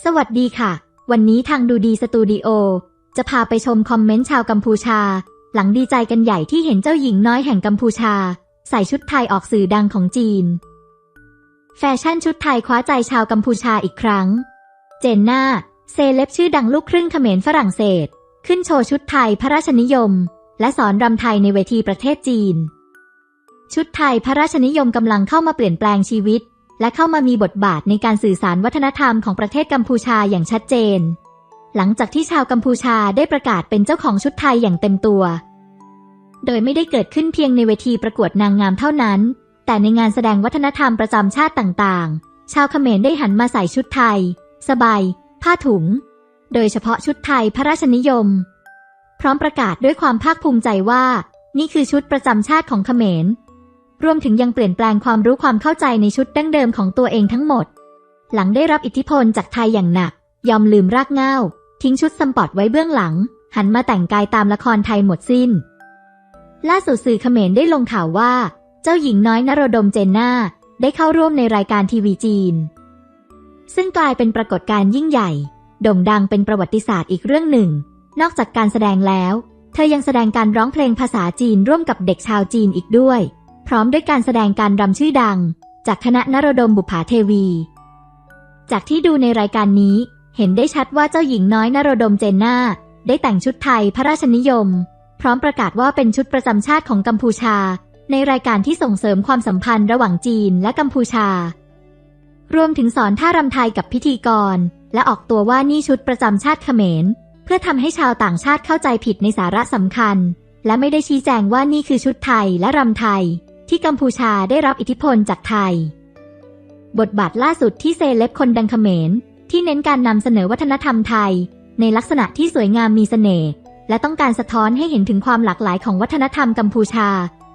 สวัสดีค่ะ วันนี้ทางดูดีสตูดิโอจะพาไปชมคอมเมนต์ชาวกัมพูชา หลังดีใจกันใหญ่ที่เห็นเจ้าหญิงน้อยแห่งกัมพูชา ใส่ชุดไทยออกสื่อดังของจีน แฟชั่นชุดไทยคว้าใจชาวกัมพูชาอีกครั้ง เจนน่าเซเลบชื่อดังลูกครึ่งเขมรฝรั่งเศส ขึ้นโชว์ชุดไทยพระราชนิยม และสอนรำไทยในเวทีประเทศจีน ชุดไทยพระราชนิยมกำลังเข้ามาเปลี่ยนแปลงชีวิต และเข้ามามีบทบาทในการสื่อสารวัฒนธรรมของประเทศกัมพูชาอย่างชัดเจน หลังจากที่ชาวกัมพูชาได้ประกาศเป็นเจ้าของชุดไทยอย่างเต็มตัว โดยไม่ได้เกิดขึ้นเพียงในเวทีประกวดนางงามเท่านั้น แต่ในงานแสดงวัฒนธรรมประจำชาติต่างๆ ชาวเขมรได้หันมาใส่ชุดไทย สบาย ผ้าถุง โดยเฉพาะชุดไทยพระราชนิยม พร้อมประกาศด้วยความภาคภูมิใจว่า นี่คือชุดประจำชาติของเขมร รวมถึงยังเปลี่ยนแปลงความรู้ความเข้าใจในชุดดั้งเดิมของตัวเองทั้งหมด หลังได้รับอิทธิพลจากไทยอย่างหนัก ยอมลืมรากเหง้า ทิ้งชุดสปอร์ตไว้เบื้องหลัง หันมาแต่งกายตามละครไทยหมดสิ้น ล่าสุดสื่อเขมรได้ลงข่าวว่า เจ้าหญิงน้อยนโรดมเจนนาได้เข้าร่วมในรายการทีวีจีน ซึ่งกลายเป็นปรากฏการณ์ยิ่งใหญ่ โด่งดังเป็นประวัติศาสตร์อีกเรื่องหนึ่ง นอกจากการแสดงแล้ว เธอยังแสดงการร้องเพลงภาษาจีนร่วมกับเด็กชาวจีนอีกด้วย พร้อมด้วยการแสดงการรำชื่อดัง จากคณะนรดมบุภาเทวี จากที่ดูในรายการนี้ เห็นได้ชัดว่าเจ้าหญิงน้อยนรดมเจนนาได้แต่งชุดไทยพระราชนิยม พร้อมประกาศว่าเป็นชุดประจำชาติของกัมพูชา ในรายการที่ส่งเสริมความสัมพันธ์ระหว่างจีนและกัมพูชา รวมถึงสอนท่ารำไทยกับพิธีกร และออกตัวว่านี่ชุดประจำชาติเขมร เพื่อทำให้ชาวต่างชาติเข้าใจผิดในสาระสำคัญและไม่ได้ชี้แจงว่านี่คือชุดไทยและรำไทย ที่กัมพูชาได้รับอิทธิพลจากไทย บทบาทล่าสุดที่เซเลบคนดังเขมรที่เน้นการนำเสนอวัฒนธรรมไทย ในลักษณะที่สวยงามมีเสน่ห์และต้องการสะท้อนให้เห็นถึงความหลากหลายของวัฒนธรรมกัมพูชา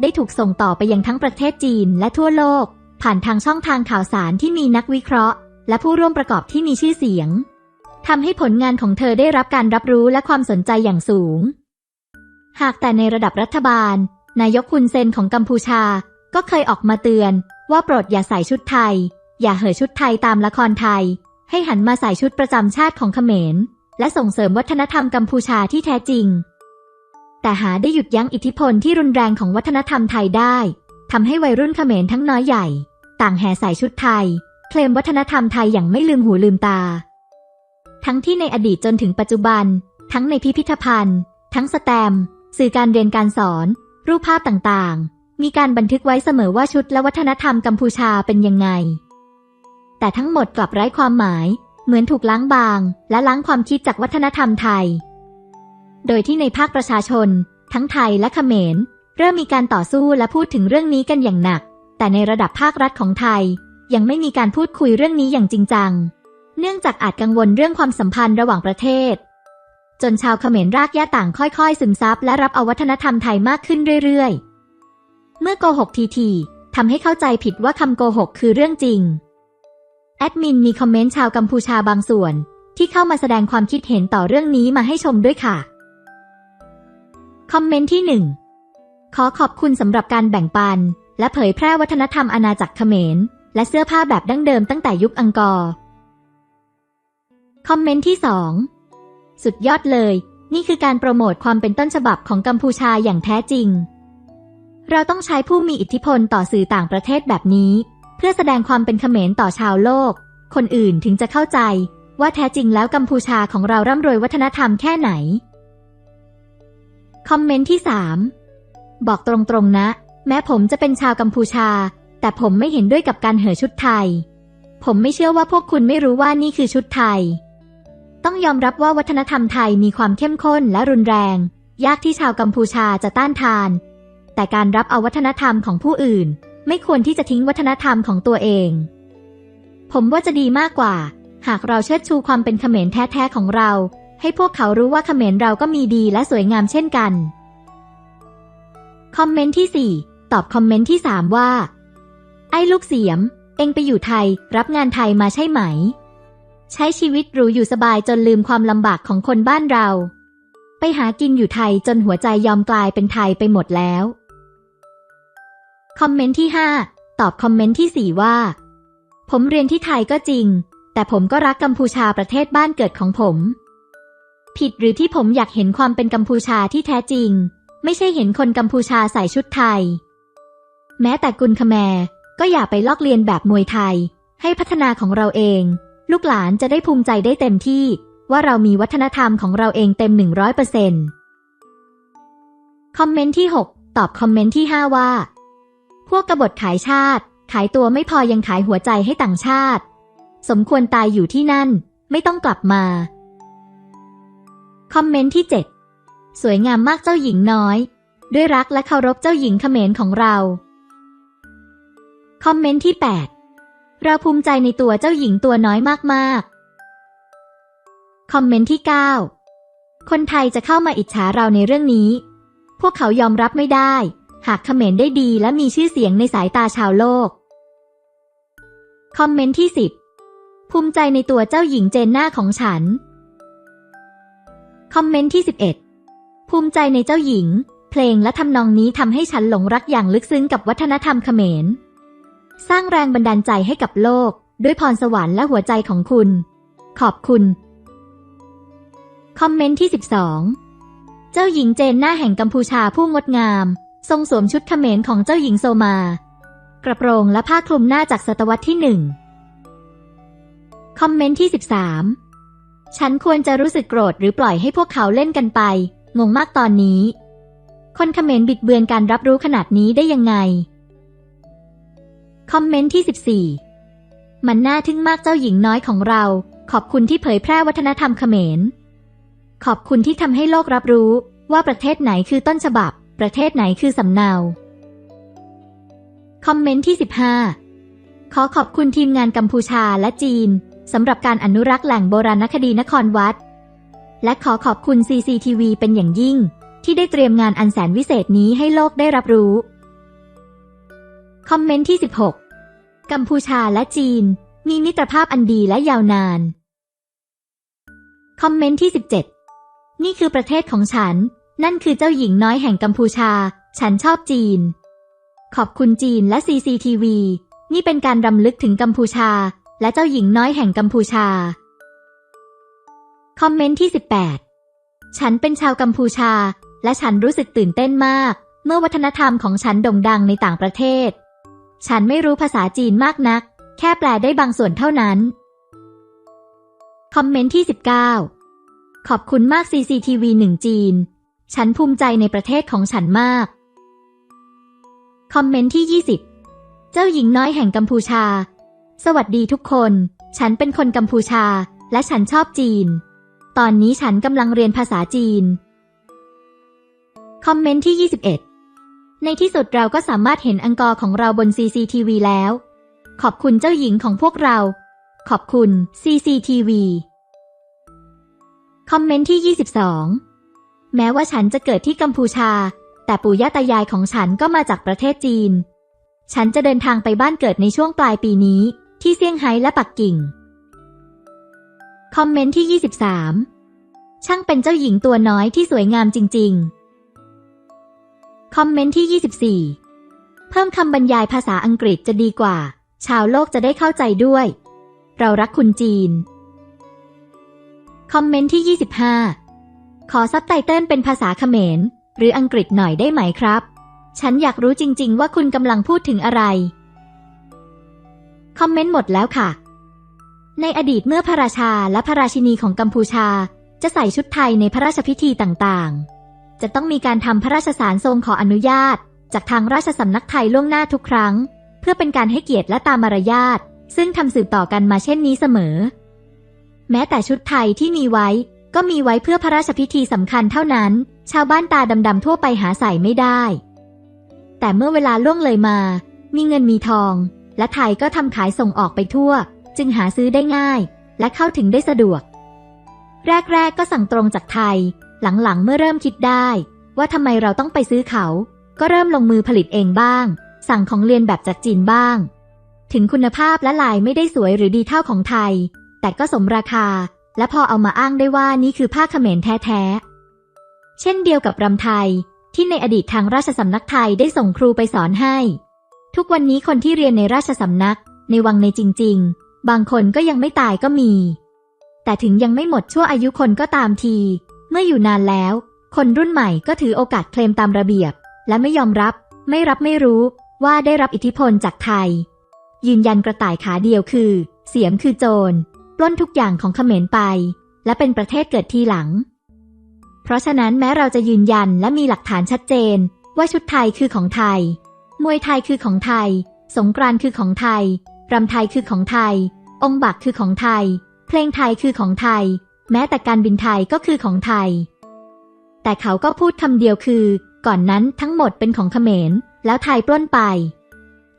ได้ถูกส่งต่อไปยังทั้งประเทศจีนและทั่วโลก ผ่านทางช่องทางข่าวสารที่มีนักวิเคราะห์ และผู้ร่วมประกอบที่มีชื่อเสียงทำให้ผลงานของเธอได้รับการรับรู้และความสนใจอย่างสูง หากแต่ในระดับรัฐบาล นายกคุนเซนของกัมพูชาก็เคยออกมาเตือน ว่าโปรดอย่าใส่ชุดไทย อย่าเห่อชุดไทยตามละครไทย ให้หันมาใส่ชุดประจำชาติของเขมร และส่งเสริมวัฒนธรรมกัมพูชาที่แท้จริง แต่หาได้หยุดยั้งอิทธิพลที่รุนแรงของวัฒนธรรมไทยได้ทำให้วัยรุ่นเขมรทั้งน้อยใหญ่ ต่างแห่ใส่ชุดไทย เคลมวัฒนธรรมไทยอย่างไม่ลืมหูลืมตา ทั้งที่ในอดีตจนถึงปัจจุบัน ทั้งในพิพิธภัณฑ์ ทั้งสแตม์สื่อการเรียนการสอน รูปภาพต่างๆ มีการบันทึกไว้เสมอว่าชุดและวัฒนธรรมกัมพูชาเป็นยังไง แต่ทั้งหมดกลับไร้ความหมาย เหมือนถูกล้างบาง และล้างความคิดจากวัฒนธรรมไทย โดยที่ในภาคประชาชน ทั้งไทยและเขมร เริ่มมีการต่อสู้และพูดถึงเรื่องนี้กันอย่างหนัก แต่ในระดับภาครัฐของไทย ยังไม่มีการพูดคุยเรื่องนี้อย่างจริงจัง เนื่องจากอาจกังวลเรื่องความสัมพันธ์ระหว่างประเทศ จนชาวเขมรรากหญ้าต่างค่อยๆ ซึมซับและรับเอาวัฒนธรรมไทยมากขึ้นเรื่อยๆ เมื่อโกหกทีๆทำให้เข้าใจผิดว่าคำโกหกคือเรื่องจริง แอดมินมีคอมเมนต์ชาวกัมพูชาบางส่วน ที่เข้ามาแสดงความคิดเห็นต่อเรื่องนี้มาให้ชมด้วยค่ะ คอมเมนต์ที่ 1 ขอขอบคุณสำหรับการแบ่งปัน และเผยแพร่วัฒนธรรมอาณาจักรเขมร และเสื้อผ้าแบบดั้งเดิมตั้งแต่ยุคอังกอร์ คอมเมนต์ที่ 2 สุดยอดเลย นี่คือการโปรโมทความเป็นต้นฉบับของกัมพูชาอย่างแท้จริง เราต้องใช้ผู้มีอิทธิพลต่อสื่อต่างประเทศแบบนี้ เพื่อแสดงความเป็นเขมรต่อชาวโลก คนอื่นถึงจะเข้าใจ ว่าแท้จริงแล้วกัมพูชาของเราร่ำรวยวัฒนธรรมแค่ไหน คอมเมนต์ที่ 3 บอกตรงๆนะ แม้ผมจะเป็นชาวกัมพูชา แต่ผมไม่เห็นด้วยกับการเห่อชุดไทย ผมไม่เชื่อว่าพวกคุณไม่รู้ว่านี่คือชุดไทย ต้องยอมรับว่าวัฒนธรรมไทยมีความเข้มข้นและรุนแรง ยากที่ชาวกัมพูชาจะต้านทาน แต่การรับเอาวัฒนธรรมของผู้อื่น ไม่ควรที่จะทิ้งวัฒนธรรมของตัวเอง ผมว่าจะดีมากกว่า หากเราเชิดชูความเป็นเขมรแท้ๆของเรา ให้พวกเขารู้ว่าเขมรเราก็มีดีและสวยงามเช่นกัน คอมเมนต์ที่ 4 ตอบคอมเมนต์ที่ 3 ว่า ไอ้ลูกเสียม เอ็งไปอยู่ไทย รับงานไทยมาใช่ไหม ใช้ชีวิตหรูอยู่สบายจนลืมความลำบากของคนบ้านเรา ไปหากินอยู่ไทยจนหัวใจยอมกลายเป็นไทยไปหมดแล้ว คอมเมนต์ที่ 5 ตอบคอมเมนต์ที่ 4 ว่า ผมเรียนที่ไทยก็จริง แต่ผมก็รักกัมพูชาประเทศบ้านเกิดของผม ผิดหรือที่ผมอยากเห็นความเป็นกัมพูชาที่แท้จริง ไม่ใช่เห็นคนกัมพูชาใส่ชุดไทย แม้แต่กุนคแมก็อย่าไปลอกเลียนแบบมวยไทย ให้พัฒนาของเราเอง ลูกหลานจะได้ภูมิใจได้เต็มที่ว่าเรามีวัฒนธรรมของเราเองเต็ม 100%คอมเมนต์ที่ 6 ตอบคอมเมนต์ที่ 5 ว่า พวกกบฏขายชาติ ขายตัวไม่พอยังขายหัวใจให้ต่างชาติ สมควรตายอยู่ที่นั่น ไม่ต้องกลับมา คอมเมนต์ที่ 7 สวยงามมากเจ้าหญิงน้อย ด้วยรักและเคารพเจ้าหญิงเขมรของเรา คอมเมนต์ที่ 8 เราภูมิใจในตัวเจ้าหญิงตัวน้อยมากๆ คอมเมนต์ที่ 9 คนไทยจะเข้ามาอิจฉาเราในเรื่องนี้ พวกเขายอมรับไม่ได้ หากเขมรได้ดีและมีชื่อเสียงในสายตาชาวโลก คอมเมนต์ที่ 10 ภูมิใจในตัวเจ้าหญิงเจนหน้าของฉัน คอมเมนต์ที่ 11 ภูมิใจในเจ้าหญิง เพลงและทำนองนี้ทำให้ฉันหลงรักอย่างลึกซึ้งกับวัฒนธรรมเขมร สร้างแรงบันดาลใจให้กับโลก ด้วยพรสวรรค์และหัวใจของคุณ ขอบคุณ คอมเมนต์ที่ 12 เจ้าหญิงเจนหน้าแห่งกัมพูชาผู้งดงาม ทรงสวมชุดเขมรของเจ้าหญิงโซมา กระโปรงและผ้าคลุมหน้าจากศตวรรษที่หนึ่งคอมเมนต์ที่ 13 ฉันควรจะรู้สึกโกรธหรือปล่อยให้พวกเขาเล่นกันไป งงมากตอนนี้ คนเขมรบิดเบือนการรับรู้ขนาดนี้ได้ยังไง คอมเมนต์ที่ 14 มันน่าทึ่งมากเจ้าหญิงน้อยของเรา ขอบคุณที่เผยแพร่วัฒนธรรมเขมร ขอบคุณที่ทำให้โลกรับรู้ว่าประเทศไหนคือต้นฉบับ ประเทศไหนคือสำเนา คอมเมนต์ที่ 15 ขอขอบคุณทีมงานกัมพูชาและจีนสำหรับการอนุรักษ์แหล่งโบราณคดีนครวัด และขอขอบคุณ CCTV เป็นอย่างยิ่ง ที่ได้เตรียมงานอันแสนวิเศษนี้ให้โลกได้รับรู้ คอมเมนต์ที่ 16 กัมพูชาและจีน มีมิตรภาพอันดีและยาวนาน คอมเมนต์ที่ 17 นี่คือประเทศของฉัน นั่นคือเจ้าหญิงน้อยแห่งกัมพูชา ฉันชอบจีน ขอบคุณจีนและ CCTV นี่เป็นการรำลึกถึงกัมพูชา และเจ้าหญิงน้อยแห่งกัมพูชา คอมเมนต์ที่ 18 ฉันเป็นชาวกัมพูชา และฉันรู้สึกตื่นเต้นมาก เมื่อวัฒนธรรมของฉันโด่งดังในต่างประเทศ ฉันไม่รู้ภาษาจีนมากนัก แค่แปลได้บางส่วนเท่านั้น คอมเมนต์ที่ 19 ขอบคุณมาก CCTV 1 จีน ฉันภูมิใจในประเทศของฉันมาก คอมเมนต์ที่ 20 เจ้าหญิงน้อยแห่งกัมพูชา สวัสดีทุกคน ฉันเป็นคนกัมพูชา และฉันชอบจีน ตอนนี้ฉันกำลังเรียนภาษาจีน คอมเมนต์ที่ 21 ในที่สุดเราก็สามารถเห็นอังกอร์ของเราบน CCTV แล้ว ขอบคุณเจ้าหญิงของพวกเรา ขอบคุณ CCTV คอมเมนต์ที่ 22 แม้ว่าฉันจะเกิดที่กัมพูชา แต่ปู่ย่าตายายของฉันก็มาจากประเทศจีน ฉันจะเดินทางไปบ้านเกิดในช่วงปลายปีนี้ ที่เซี่ยงไฮ้และปักกิ่ง คอมเมนต์ที่ 23 ช่างเป็นเจ้าหญิงตัวน้อยที่สวยงามจริง ๆ คอมเมนต์ที่ 24 เพิ่มคำบรรยายภาษาอังกฤษจะดีกว่า ชาวโลกจะได้เข้าใจด้วย เรารักคุณจีน คอมเมนต์ที่ 25 ขอซับไตเติลเป็นภาษาเขมร หรืออังกฤษหน่อยได้ไหมครับ ฉันอยากรู้จริง ๆ ว่าคุณกำลังพูดถึงอะไร คอมเมนต์หมดแล้วค่ะ ในอดีตเมื่อพระราชาและพระราชินีของกัมพูชา จะใส่ชุดไทยในพระราชพิธีต่างๆ จะต้องมีการทำพระราชสารทรงขออนุญาต จากทางราชสำนักไทยล่วงหน้าทุกครั้ง เพื่อเป็นการให้เกียรติและตามมารยาทซึ่งทำสืบต่อกันมาเช่นนี้เสมอ แม้แต่ชุดไทยที่มีไว้ ก็มีไว้เพื่อพระราชพิธีสำคัญเท่านั้น ชาวบ้านตาดำๆทั่วไปหาใส่ไม่ได้ แต่เมื่อเวลาล่วงเลยมา มีเงินมีทอง และไทยก็ทำขายส่งออกไปทั่ว จึงหาซื้อได้ง่าย และเข้าถึงได้สะดวก แรกๆก็สั่งตรงจากไทย หลังๆ เมื่อเริ่มคิดได้ ว่าทำไมเราต้องไปซื้อเขา ก็เริ่มลงมือผลิตเองบ้าง สั่งของเรียนแบบจากจีนบ้าง ถึงคุณภาพและลายไม่ได้สวยหรือดีเท่าของไทย แต่ก็สมราคา และพอเอามาอ้างได้ว่านี่คือผ้าเขมรแท้ๆ เช่นเดียวกับรำไทยที่ในอดีตทางราชสำนักไทยได้ส่งครูไปสอนให้ ทุกวันนี้คนที่เรียนในราชสำนัก ในวังในจริง ๆ บางคนก็ยังไม่ตายก็มี แต่ถึงยังไม่หมดชั่วอายุคนก็ตามที เมื่ออยู่นานแล้ว คนรุ่นใหม่ก็ถือโอกาสเคลมตามระเบียบ และไม่ยอมรับ ไม่รับไม่รู้ว่าได้รับอิทธิพลจากไทย ยืนยันกระต่ายขาเดียวคือ เสียมคือโจรปล้นทุกอย่างของเขมรไป และเป็นประเทศเกิดทีหลัง เพราะฉะนั้นแม้เราจะยืนยันและมีหลักฐานชัดเจน ว่าชุดไทยคือของไทย มวยไทยคือของไทย สงกรานต์คือของไทยรำไทยคือของไทย องค์บักคือของไทย เพลงไทยคือของไทย แม้แต่การบินไทยก็คือของไทย แต่เขาก็พูดคำเดียวคือ ก่อนนั้นทั้งหมดเป็นของเขมร แล้วไทยปล้นไป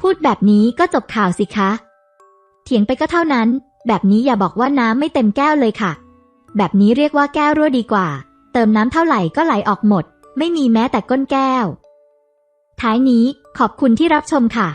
พูดแบบนี้ก็จบข่าวสิคะ เถียงไปก็เท่านั้น แบบนี้อย่าบอกว่าน้ำไม่เต็มแก้วเลยค่ะ แบบนี้เรียกว่าแก้วรั่วดีกว่า เติมน้ำเท่าไหร่ก็ไหลออกหมด ไม่มีแม้แต่ก้นแก้ว ท้ายนี้ขอบคุณที่รับชมค่ะ